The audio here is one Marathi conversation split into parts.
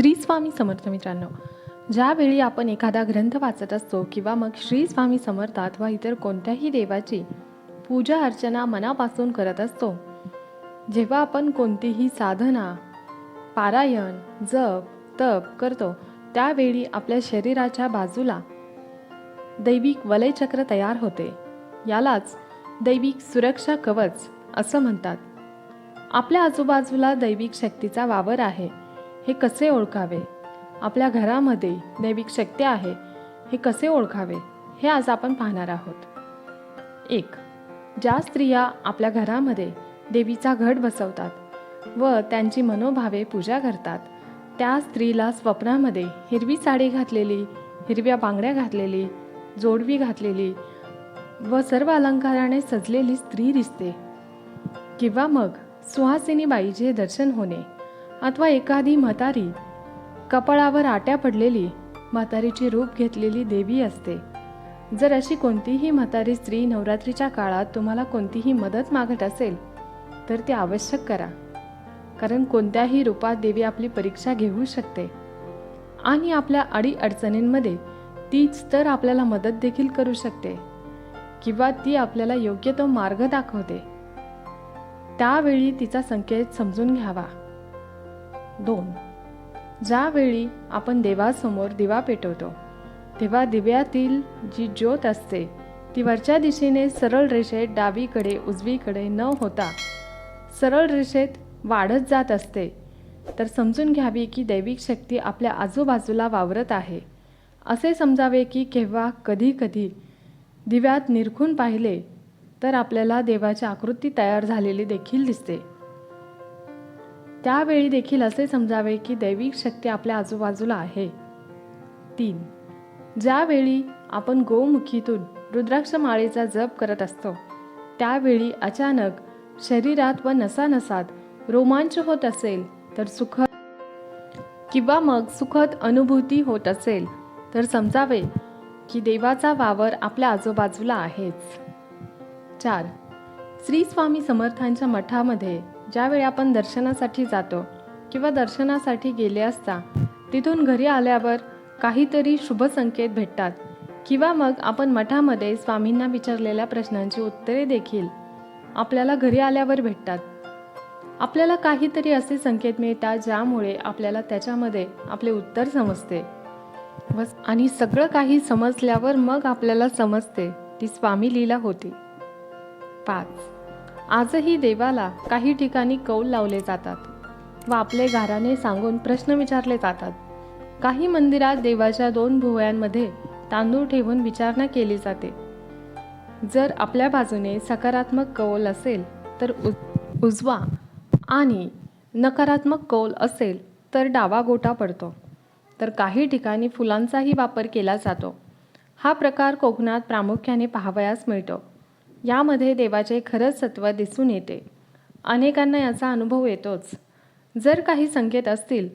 श्री स्वामी समर्थ मित्रांनो ज्यावेळी आपण एखादा ग्रंथ वाचत असतो किंवा मग श्री स्वामी समर्थात वा इतर कोणत्याही देवाची पूजा अर्चना मनापासून करत असतो जेव्हा आपण कोणतीही साधना पारायण जप तप करतो त्यावेळी आपल्या शरीराच्या बाजूला दैविक वलयचक्र तयार होते. यालाच दैविक सुरक्षा कवच असं म्हणतात. आपल्या आजूबाजूला दैविक शक्तीचा वावर आहे. हे कसे ओळखावे? आपल्या घरामध्ये दैविक शक्ती आहे हे कसे ओळखावे? हे आज आपण पाहणार आहोत. एक ज्या स्त्रिया आपल्या घरामध्ये देवीचा घट बसवतात व त्यांची मनोभावे पूजा करतात त्या स्त्रीला स्वप्नामध्ये हिरवी साडी घातलेली हिरव्या बांगड्या घातलेली जोडवी घातलेली व सर्व अलंकाराने सजलेली स्त्री दिसते. किंवा मग सुहासिनी बाईचे दर्शन होणे. अथवा एखादी म्हातारी. कपाळावर आट्या पडलेली म्हातारीचे रूप घेतलेली देवी असते. जर अशी कोणतीही म्हातारी स्त्री नवरात्रीच्या काळात तुम्हाला कोणतीही मदत मागत असेल तर ती आवश्यक करा. कारण कोणत्याही रूपात देवी आपली परीक्षा घेऊ शकते. आणि आपल्या अडी अडचणींमध्ये तीच तर आपल्याला मदत देखील करू शकते किंवा ती आपल्याला योग्य तो मार्ग दाखवते. त्यावेळी तिचा संकेत समजून घ्यावा. दोन. ज्यावेळी आपण देवासमोर दिवा पेटवतो तेव्हा दिव्यातील जी ज्योत असते ती वरच्या दिशेने सरळ रेषेत डावीकडे उजवीकडे न होता सरळ रेषेत वाढत जात असते. तर समजून घ्यावी की दैविक शक्ती आपल्या आजूबाजूला वावरत आहे. असे समजावे की केव्हा कधी कधी दिव्यात निरखून पाहिले तर आपल्याला देवाची आकृती तयार झालेली देखील दिसते. त्यावेळी देखील असे समजावे की दैविक शक्ती आपल्या आजूबाजूला आहे. तीन. ज्यावेळी आपण गोमुखीतून रुद्राक्ष माळेचा जप करत असतो त्यावेळी अचानक शरीरात व नसानसात रोमांच होत असेल तर सुखद किंवा मग सुखद अनुभूती होत असेल तर समजावे की देवाचा वावर आपल्या आजूबाजूला आहेच. चार. श्री स्वामी समर्थांच्या मठामध्ये ज्यावेळी आपण दर्शनासाठी जातो किंवा दर्शनासाठी गेले असता तिथून घरी आल्यावर काहीतरी शुभ संकेत भेटतात. किंवा मग आपण मठामध्ये स्वामींना विचारलेल्या प्रश्नांची उत्तरे देखील आपल्याला घरी आल्यावर भेटतात. आपल्याला काहीतरी असे संकेत मिळतात ज्यामुळे आपल्याला त्याच्यामध्ये आपले उत्तर समजते. व आणि सगळं काही समजल्यावर मग आपल्याला समजते ती स्वामी लीला होती. पाच. आजही देवाला काही ठिकाणी कौल लावले जातात व आपले घराने सांगून प्रश्न विचारले जातात. काही मंदिरात देवाच्या दोन भुवयांमध्ये तांदूळ ठेवून विचारणा केली जाते. जर आपल्या बाजूने सकारात्मक कौल असेल तर उज उजवा आणि नकारात्मक कौल असेल तर डावा गोटा पडतो. तर काही ठिकाणी फुलांचाही वापर केला जातो. हा प्रकार कोकणात प्रामुख्याने पाहावयास मिळतो. यामध्ये देवाचे खरंच सत्व दिसून येते. अनेकांना याचा अनुभव येतोच. जर काही संकेत असतील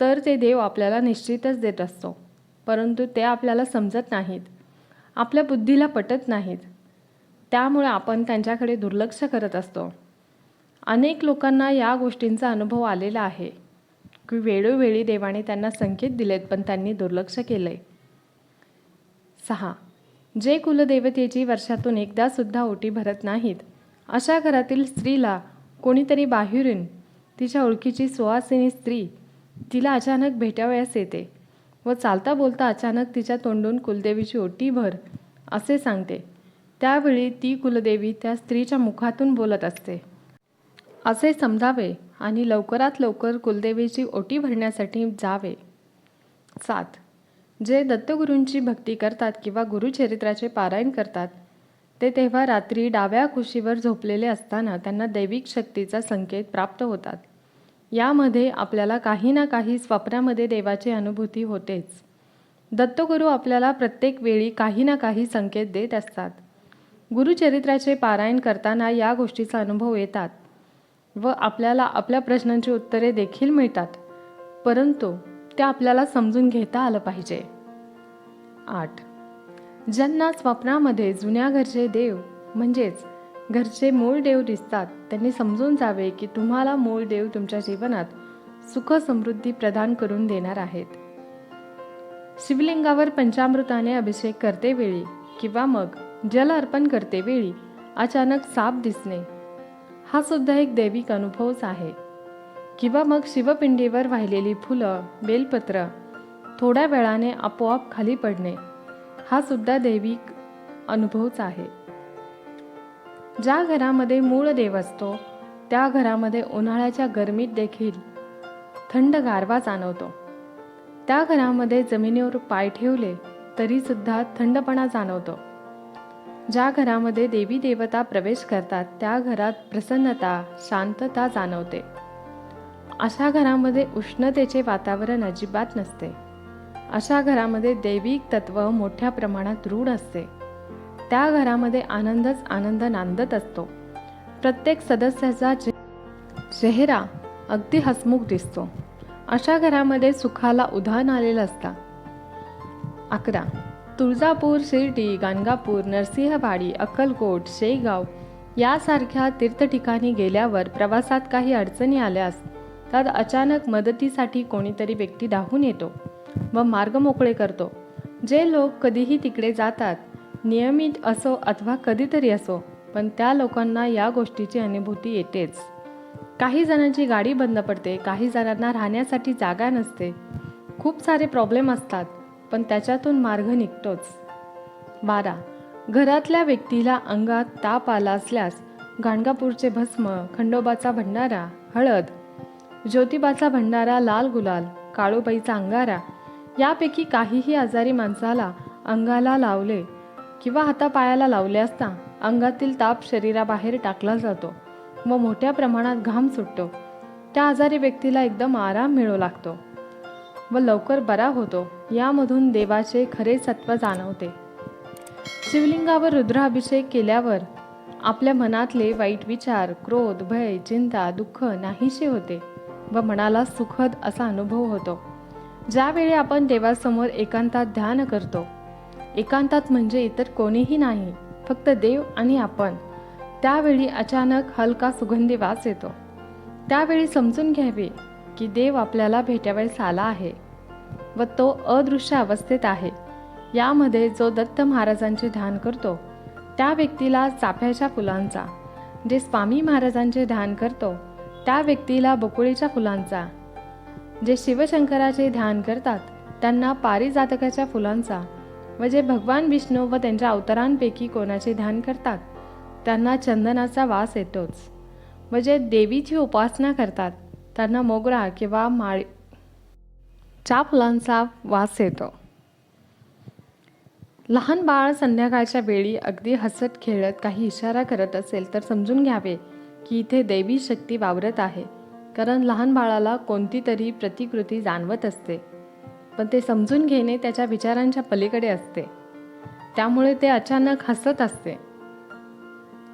तर ते देव आपल्याला निश्चितच देत असतो परंतु ते आपल्याला समजत नाहीत. आपल्या बुद्धीला पटत नाहीत. त्यामुळे आपण त्यांच्याकडे दुर्लक्ष करत असतो. अनेक लोकांना या गोष्टींचा अनुभव आलेला आहे. की वेळोवेळी देवाने त्यांना संकेत दिलेत पण त्यांनी दुर्लक्ष केलं आहे सहा. जे कुलदेवतेची वर्षातून एकदा सुद्धा ओटी भरत नाहीत. अशा घरातील स्त्रीला कोणीतरी बाहेरून तिच्या ओळखीची सुवासिनी स्त्री तिला अचानक भेटावयास येते व चालता बोलता अचानक तिच्या तोंडून कुलदेवीची ओटी भर असे सांगते. त्यावेळी ती कुलदेवी त्या स्त्रीच्या मुखातून बोलत असते. असे समजावे आणि लवकरात लवकर कुलदेवीची ओटी भरण्यासाठी जावे. सात. जे दत्तगुरूंची भक्ती करतात किंवा गुरुचरित्राचे पारायण करतात ते तेव्हा रात्री डाव्या कुशीवर झोपलेले असताना त्यांना दैविक शक्तीचा संकेत प्राप्त होतात. यामध्ये आपल्याला काही ना काही स्वप्नामध्ये देवाची अनुभूती होतेच. दत्तगुरू आपल्याला प्रत्येक वेळी काही ना काही संकेत देत असतात. गुरुचरित्राचे पारायण करताना या गोष्टीचा अनुभव येतात व आपल्याला आपल्या प्रश्नांची उत्तरे देखील मिळतात. परंतु ते आपल्याला समजून घेता आलं पाहिजे. आठ. ज्यांना स्वप्नामध्ये जुन्या घरचे देव म्हणजेच घरचे मूळ देव दिसतात त्यांनी समजून जावे की तुम्हाला मूळ देव तुमच्या जीवनात सुख समृद्धी प्रदान करून देणार आहेत. शिवलिंगावर पंचामृताने अभिषेक करते वेळी किंवा मग जल अर्पण करते वेळी अचानक साप दिसणे हा सुद्धा एक दैविक अनुभवच आहे. किंवा मग शिवपिंडीवर वाहिलेली फुलं बेलपत्र थोड्या वेळाने आपोआप खाली पडणे हा सुद्धा दैविक अनुभवच आहे. ज्या घरामध्ये मूळ देव असतो त्या घरामध्ये उन्हाळ्याच्या गरमीत देखील थंड गारवा जाणवतो. त्या घरामध्ये जमिनीवर पाय ठेवले तरीसुद्धा थंडपणा जाणवतो. ज्या घरामध्ये देवी देवता प्रवेश करतात त्या घरात प्रसन्नता शांतता जाणवते. अशा घरामध्ये उष्णतेचे वातावरण अजिबात नसते. अशा घरामध्ये दैविक तत्व मोठ्या प्रमाणात रूढ असते. त्या घरामध्ये आनंदच आनंद नांदत असतो. प्रत्येक सदस्याचा चे चेहरा अगदी हसमुख दिसतो. अशा घरामध्ये सुखाला उधाण आलेलं असतं. अकरा. तुळजापूर शिर्डी गाणगापूर नरसिंहवाडी अक्कलकोट शेगाव यासारख्या तीर्थठिकाणी गेल्यावर प्रवासात काही अडचणी आल्यास त्यात अचानक मदतीसाठी कोणीतरी व्यक्ती धावून येतो व मार्ग मोकळे करतो. जे लोक कधीही तिकडे जातात नियमित असो अथवा कधीतरी असो पण त्या लोकांना या गोष्टीची अनुभूती येतेच. काही जणांची गाडी बंद पडते काही जणांना राहण्यासाठी जागा नसते. खूप सारे प्रॉब्लेम असतात पण त्याच्यातून मार्ग निघतोच. बारा. घरातल्या व्यक्तीला अंगात ताप आला असल्यास गाणगापूरचे भस्म खंडोबाचा भंडारा हळद ज्योतिबाचा भंडारा लाल गुलाल काळूबाईचा अंगारा यापैकी काहीही आजारी माणसाला अंगाला लावले किंवा हातापायाला लावले असता अंगातील ताप शरीराबाहेर टाकला जातो व मोठ्या प्रमाणात घाम सुटतो. त्या आजारी व्यक्तीला एकदम आराम मिळू लागतो व लवकर बरा होतो. यामधून देवाचे खरे सत्व जाणवते. शिवलिंगावर रुद्राभिषेक केल्यावर आपल्या मनातले वाईट विचार क्रोध भय चिंता दुःख नाहीसे होते. व मनाला सुखद असा अनुभव होतो. ज्यावेळी आपण देवासमोर एकांतात ध्यान करतो एकांतात म्हणजे इतर कोणीही नाही फक्त देव आणि आपण त्यावेळी अचानक हलका सुगंधी वास येतो. त्यावेळी समजून घ्यावे की देव आपल्याला भेटावयास आला आहे व तो अदृश्य अवस्थेत आहे. यामध्ये जो दत्त महाराजांचे ध्यान करतो त्या व्यक्तीला चाफ्याच्या फुलांचा जे स्वामी महाराजांचे ध्यान करतो त्या व्यक्तीला बकुळीच्या फुलांचा. जे शिवशंकराचे ध्यान करतात त्यांना पारिजातकाच्या फुलांचा. व जे भगवान विष्णू व त्यांच्या अवतारांपैकी कोणाचे ध्यान करतात त्यांना चंदनाचा वास येतोच. व जे देवीची उपासना करतात त्यांना मोगरा किंवा माळी च्या फुलांचा वास येतो. लहान बाळ संध्याकाळच्या वेळी अगदी हसत खेळत काही इशारा करत असेल तर समजून घ्यावे. की इथे दैवी शक्ती वावरत आहे कारण लहान बाळाला कोणती तरी प्रतिकृती जाणवत असते. पण ते समजून घेणे त्याच्या विचारांच्या पलीकडे असते. त्यामुळे ते अचानक हसत असते.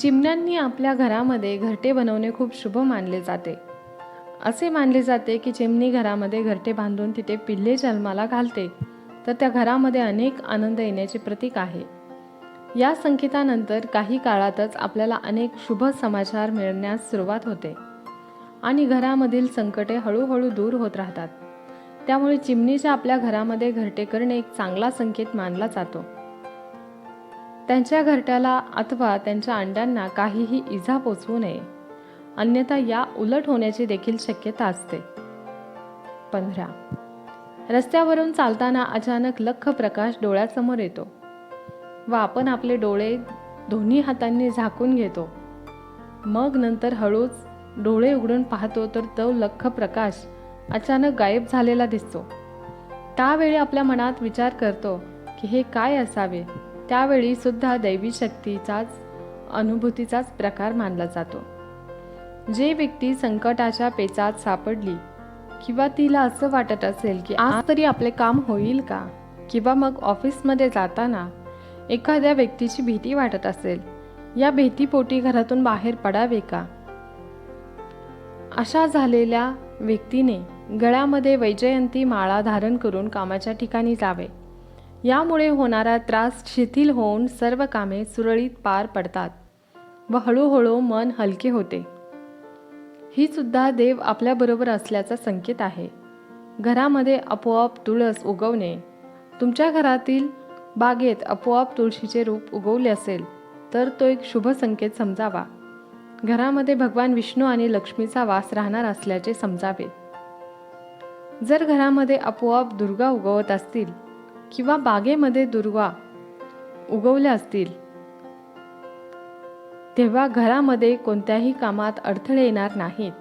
चिमण्यांनी आपल्या घरामध्ये घरटे बनवणे खूप शुभ मानले जाते. असे मानले जाते की चिमणी घरामध्ये घरटे बांधून तिथे पिल्ले जन्माला घालते तर त्या घरामध्ये अनेक आनंद येण्याचे प्रतीक आहे. या संकेतानंतर काही काळातच आपल्याला अनेक शुभ समाचार मिळण्यास सुरुवात होते. आणि घरामधील संकटे हळूहळू दूर होत राहतात. त्यामुळे चिमणीच्या आपल्या घरामध्ये घरटे करणे एक चांगला संकेत मानला जातो. त्यांच्या घरट्याला अथवा त्यांच्या अंड्यांना काहीही इजा पोचवू नये. अन्यथा या उलट होण्याची देखील शक्यता असते. पंधरा. रस्त्यावरून चालताना अचानक लख प्रकाश डोळ्यासमोर येतो. व आपण आपले डोळे दोन्ही हातांनी झाकून घेतो. मग नंतर हळूच डोळे उघडून पाहतो तर तो लख प्रकाश अचानक गायब झालेला दिसतो. त्यावेळी आपल्या मनात विचार करतो की हे काय असावे? त्यावेळी सुद्धा दैवी शक्तीचाच अनुभूतीचाच प्रकार मानला जातो. जे व्यक्ती संकटाच्या पेचात सापडली किंवा तिला असं वाटत असेल की आज तरी आपले काम होईल का? किंवा मग ऑफिसमध्ये जाताना एखाद्या व्यक्तीची भीती वाटत असेल या भीतीपोटी घरातून बाहेर पडावे का? अशा झालेल्या व्यक्तीने गळ्यामध्ये वैजयंती माळा धारण करून कामाच्या ठिकाणी जावे. यामुळे होणारा त्रास शिथिल होऊन सर्व कामे सुरळीत पार पडतात व हळूहळू मन हलके होते. ही सुद्धा देव आपल्याबरोबर असल्याचा संकेत आहे. घरामध्ये आपोआप तुळस उगवणे तुमच्या घरातील बागेत आपोआप तुळशीचे रूप उगवले असेल तर तो एक शुभ संकेत समजावा. घरामध्ये भगवान विष्णू आणि लक्ष्मीचा वास राहणार असल्याचे समजावे. जर घरामध्ये आपोआप दुर्गा उगवत असतील किंवा बागेमध्ये दुर्गा उगवल्या असतील तेव्हा घरामध्ये कोणत्याही कामात अडथळे येणार नाहीत.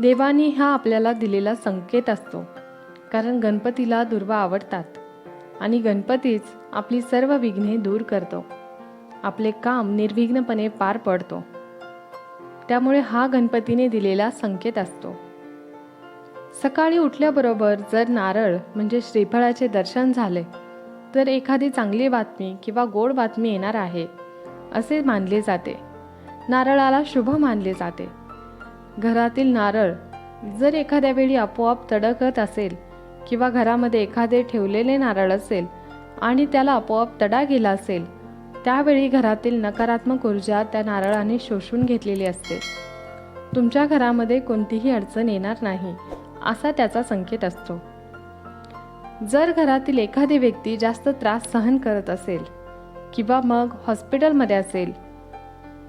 देवानी हा आपल्याला दिलेला संकेत असतो कारण गणपतीला दुर्वा आवडतात. आणि गणपतीच आपली सर्व विघ्ने दूर करतो. आपले काम निर्विघ्नपणे पार पडतो. त्यामुळे हा गणपतीने दिलेला संकेत असतो. सकाळी उठल्याबरोबर जर नारळ म्हणजे श्रीफळाचे दर्शन झाले तर एखादी चांगली बातमी किंवा गोड बातमी येणार आहे असे मानले जाते. नारळाला शुभ मानले जाते. घरातील नारळ जर एखाद्या वेळी आपोआप तडकत असेल किंवा घरामध्ये एखादे ठेवलेले नारळ असेल आणि त्याला आपोआप तडा गेला असेल त्यावेळी घरातील नकारात्मक ऊर्जा त्या नारळाने शोषून घेतलेली असते. तुमच्या घरामध्ये कोणतीही अडचण येणार नाही असा त्याचा संकेत असतो. जर घरातील एखादी व्यक्ती जास्त त्रास सहन करत असेल किंवा मग हॉस्पिटलमध्ये असेल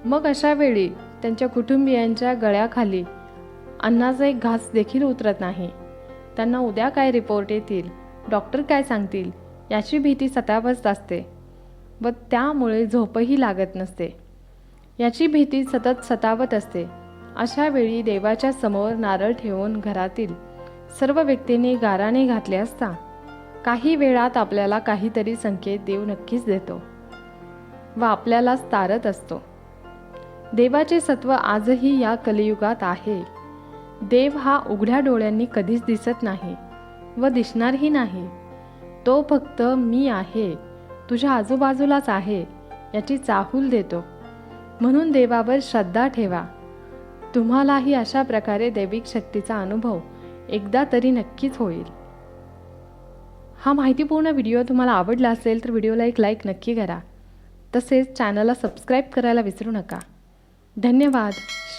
मग अशा वेळी त्यांच्या कुटुंबियांच्या गळ्याखाली अन्नाचा एक घास देखील उतरत नाही. त्यांना उद्या काय रिपोर्ट येतील? डॉक्टर काय सांगतील? याची भीती सतावत असते. व त्यामुळे झोपही लागत नसते. याची भीती सतत सतावत असते. अशा वेळी देवाच्या समोर नारळ ठेवून घरातील सर्व व्यक्तींनी गाराने घातले असता काही वेळात आपल्याला काहीतरी संकेत देव नक्कीच देतो व आपल्यालाच तारत असतो. देवाचे सत्व आजही या कलियुगात आहे. देव हा उघड्या डोळ्यांनी कधीच दिसत नाही व दिसणारही नाही. तो फक्त मी आहे तुझ्या आजूबाजूलाच आहे याची चाहूल देतो. म्हणून देवावर श्रद्धा ठेवा. तुम्हालाही अशा प्रकारे दैविक शक्तीचा अनुभव एकदा तरी नक्कीच होईल. हा माहितीपूर्ण व्हिडिओ तुम्हाला आवडला असेल तर व्हिडिओला एक लाईक नक्की करा. तसेच चॅनलला सबस्क्राईब करायला विसरू नका. धन्यवाद.